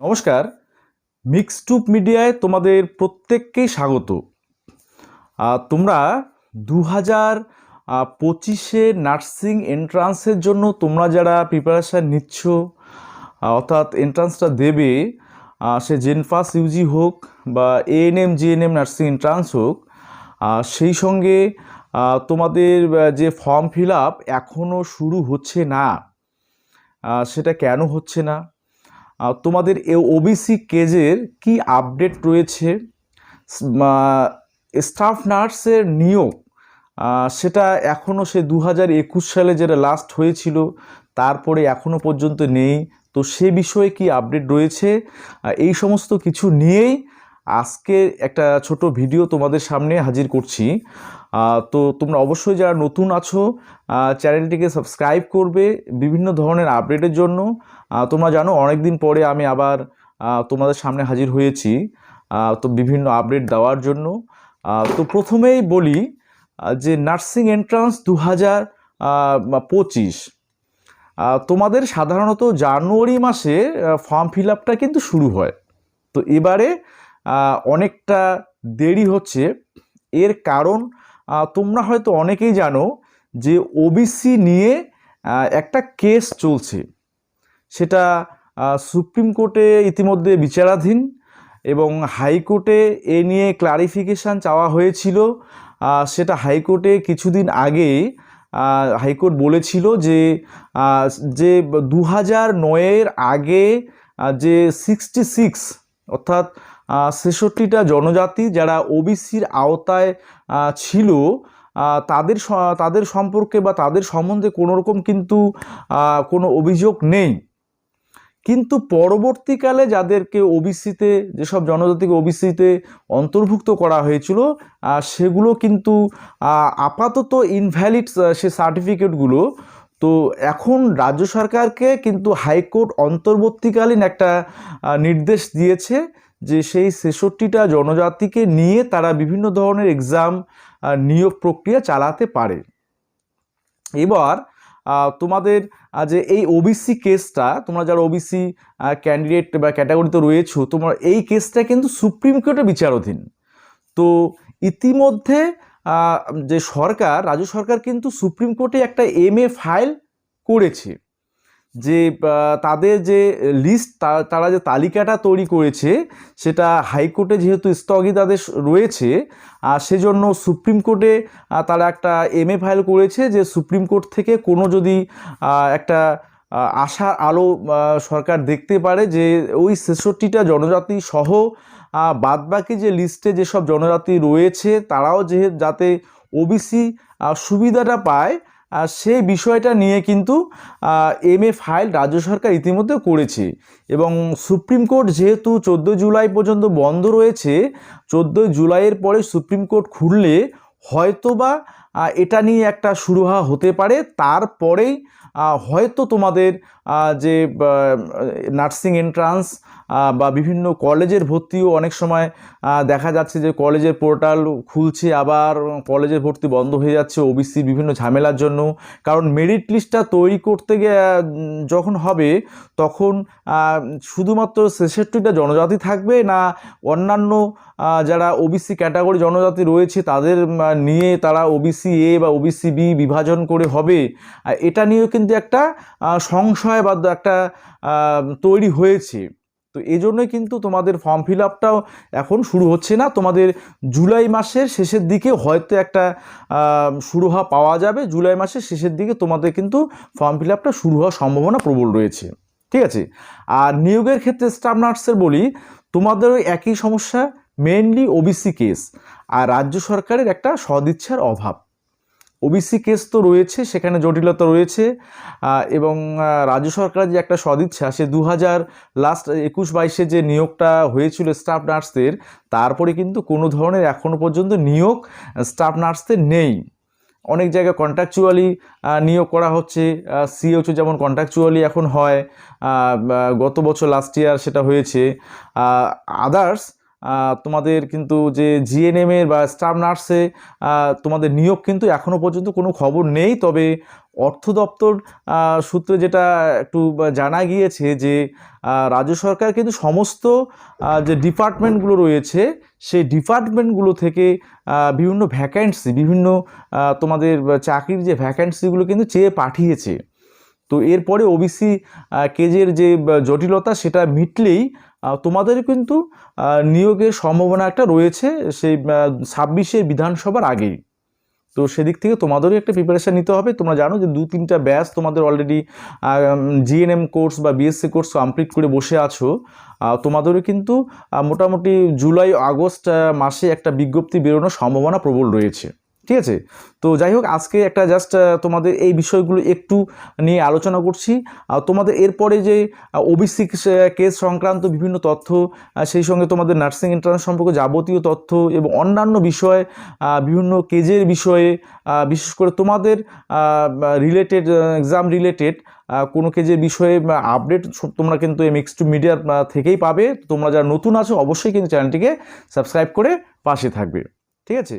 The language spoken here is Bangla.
নমস্কার। মিক্সটুপ মিডিয়ায় তোমাদের প্রত্যেককেই স্বাগত। তোমরা দু হাজার পঁচিশে নার্সিং এন্ট্রান্সের জন্য তোমরা যারা প্রিপারেশান নিচ্ছ অর্থাৎ এন্ট্রান্সটা দেবে সে জেনফাস ইউজি হোক বা এএনএম জিএনএম নার্সিং এন্ট্রান্স হোক সেই সঙ্গে তোমাদের যে ফর্ম ফিল আপ এখনও শুরু হচ্ছে না। সেটা কেন হচ্ছে না? তোমাদের এ ওবিসি কেজের কি আপডেট রয়েছে? স্টাফ নার্সের নিয়োগ সেটা এখনও সে দু হাজার একুশ সালে যেটা লাস্ট হয়েছিল, তারপরে এখনও পর্যন্ত নেই। তো সে বিষয়ে কি আপডেট রয়েছে? এই সমস্ত কিছু নিয়েই আজকে একটা ছোট ভিডিও তোমাদের সামনে হাজির করছি। তো তোমরা অবশ্যই যারা নতুন আছো চ্যানেলটিকে সাবস্ক্রাইব করবে বিভিন্ন ধরনের আপডেটের জন্য। তোমরা জানো অনেক দিন পরে আমি আবার তোমাদের সামনে হাজির হয়েছি তো বিভিন্ন আপডেট দেওয়ার জন্য। তো প্রথমেই বলি যে নার্সিং এন্ট্রান্স দু হাজার পঁচিশ তোমাদের সাধারণত জানুয়ারি মাসে ফর্ম ফিল আপটা কিন্তু শুরু হয়। তো এবারে অনেকটা দেরি হচ্ছে। এর কারণ তোমরা হয়তো অনেকেই জানো যে ওবিসি নিয়ে একটা কেস চলছে। সেটা সুপ্রিম কোর্টে ইতিমধ্যে বিচারাধীন এবং হাইকোর্টে এ নিয়ে ক্লারিফিকেশান চাওয়া হয়েছিল। সেটা হাইকোর্টে কিছুদিন আগে হাইকোর্ট বলেছিল যে যে দু হাজার নয়ের আগে যে সিক্সটি সিক্স অর্থাৎ ছেষট্টিটা জনজাতি যারা ওবিসির আওতায় ছিল তাদের তাদের সম্পর্কে বা তাদের সম্বন্ধে কোনো রকম কিন্তু কোনো অভিযোগ নেই। কিন্তু পরবর্তীকালে যাদেরকে ওবিসিতে, যেসব জনজাতিকে ওবিসিতে অন্তর্ভুক্ত করা হয়েছিল সেগুলো কিন্তু আপাতত ইনভ্যালিড সে সার্টিফিকেটগুলো তো এখন রাজ্য সরকারকে কিন্তু হাইকোর্ট অন্তর্বর্তীকালীন একটা নির্দেশ দিয়েছে যে সেই ছেষট্টিটা জনজাতিকে নিয়ে তারা বিভিন্ন ধরনের এক্সাম নিয়োগ প্রক্রিয়া চালাতে পারে। এবার তোমাদের যে এই ওবিসি কেসটা তোমরা যারা ওবিসি ক্যান্ডিডেট বা ক্যাটাগরিতে রয়েছো, তোমার এই কেসটা কিন্তু সুপ্রিম কোর্টে বিচারাধীন। তো ইতিমধ্যে যে সরকার, রাজ্য সরকার কিন্তু সুপ্রিম কোর্টে একটা এম ফাইল করেছে। যে তাদের যে লিস্ট তারা যে তালিকাটা তৈরি করেছে, সেটা হাইকোর্টে যেহেতু স্থগিতাদেশ রয়েছে, আর সেজন্য সুপ্রিম কোর্টে তারা একটা এম ফাইল করেছে যে সুপ্রিম কোর্ট থেকে কোনো যদি একটা আশার আলো সরকার দেখতে পারে যে ওই ছেষট্টিটা জনজাতি সহ বাদবাকি যে লিস্টে যেসব জনজাতি রয়েছে, তারাও যে যাতে ওবিসি সুবিধাটা পায় সেই বিষয়টা নিয়ে কিন্তু এম এ ফাইল রাজ্য সরকার ইতিমধ্যে করেছে। এবং সুপ্রিম কোর্ট যেহেতু চোদ্দোই জুলাই পর্যন্ত বন্ধ রয়েছে চোদ্দোই জুলাইয়ের পরে সুপ্রিম কোর্ট খুললে হয়তোবা এটা নিয়ে একটা সুরাহা হতে পারে। তারপরেই হয়তো তোমাদের যে নার্সিং এন্ট্রান্স বা বিভিন্ন কলেজের ভর্তিও অনেক সময় দেখা যাচ্ছে যে কলেজের পোর্টাল খুলছে, আবার কলেজের ভর্তি বন্ধ হয়ে যাচ্ছে ওবিসি বিভিন্ন ঝামেলার জন্য। কারণ মেরিট লিস্টটা তৈরি করতে যখন হবে, তখন শুধুমাত্র ছেষট্টিটা জনজাতি থাকবে না অন্যান্য যারা ওবিসি ক্যাটাগরি জনজাতি রয়েছে, তাদের নিয়ে তারা ওবিসি এ বা ওবিসি বি বিভাজন করে হবে। এটা নিয়েও কিন্তু একটা সংশয় বা একটা তৈরি হয়েছে। তো এই জন্যই কিন্তু তোমাদের ফর্ম ফিল আপটাও এখন শুরু হচ্ছে না। তোমাদের জুলাই মাসের শেষের দিকে হয়তো একটা শুরু হওয়া পাওয়া যাবে। জুলাই মাসের শেষের দিকে তোমাদের কিন্তু ফর্ম ফিল আপটা শুরু হওয়ার সম্ভাবনা প্রবল রয়েছে। ঠিক আছে? আর নিয়োগের ক্ষেত্রে স্টাফ নার্সের বলি, তোমাদের একই সমস্যা মেনলি ওবিসি কেস আর রাজ্য সরকারের একটা সদিচ্ছার অভাব। ওবিসি কেস তো রয়েছে, সেখানে জটিলতা রয়েছে এবং রাজ্য সরকারের যে একটা সদিচ্ছা সে দু হাজার লাস্ট একুশ বাইশে যে নিয়োগটা হয়েছিল স্টাফ নার্সদের তারপরে কিন্তু কোনো ধরনের এখনও পর্যন্ত নিয়োগ স্টাফ নার্সদের নেই। অনেক জায়গায় কন্ট্রাকচুয়ালি নিয়োগ করা হচ্ছে সিএইচও যেমন কন্ট্রাকচুয়ালি এখন হয় গত বছর লাস্ট ইয়ার সেটা হয়েছে আদার্স তোমাদের কিন্তু যে জিএনএম এর বা স্টাফ নার্সে তোমাদের নিয়োগ কিন্তু এখনও পর্যন্ত কোনো খবর নেই। তবে অর্থ দপ্তর সূত্রে যেটা একটু জানা গিয়েছে যে রাজ্য সরকার কিন্তু সমস্ত যে ডিপার্টমেন্টগুলো রয়েছে, সেই ডিপার্টমেন্টগুলো থেকে বিভিন্ন ভ্যাকেন্সি বিভিন্ন তোমাদের চাকরির যে ভ্যাকেন্সিগুলো কিন্তু চেয়ে পাঠিয়েছে। তো এরপরে ওবিসি কেজের যে জটিলতা সেটা মিটলেই তোমাদের কিন্তু নিয়োগের সম্ভাবনা একটা রয়েছে সেই ছাব্বিশে বিধানসভার আগেই। তো সেদিক থেকে তোমাদেরও একটা প্রিপারেশান নিতে হবে। তোমরা জানো যে দু তিনটা ব্যাচ তোমাদের অলরেডি জিএনএম কোর্স বা বিএসসি কোর্স কমপ্লিট করে বসে আছো। তোমাদেরও কিন্তু মোটামুটি জুলাই আগস্ট মাসে একটা বিজ্ঞপ্তি বেরোনোর সম্ভাবনা প্রবল রয়েছে। ঠিক আছে? তো যাই হোক, আজকে একটা জাস্ট তোমাদের এই বিষয়গুলো একটু নিয়ে আলোচনা করছি। আর তোমাদের এরপরে যে ওবিসি কেস সংক্রান্ত বিভিন্ন তথ্য সেই সঙ্গে তোমাদের নার্সিং এন্ট্রান্স সম্পর্কে যাবতীয় তথ্য এবং অন্যান্য বিষয় বিভিন্ন কেজের বিষয়ে বিশেষ করে তোমাদের রিলেটেড এক্সাম রিলেটেড কোনো কেজের বিষয়ে আপডেট তোমরা কিন্তু এই মিক্স টু মিডিয়ার থেকেই পাবে। তোমরা যারা নতুন আছো, অবশ্যই কিন্তু চ্যানেলটিকে সাবস্ক্রাইব করে পাশে থাকবে। ঠিক আছে?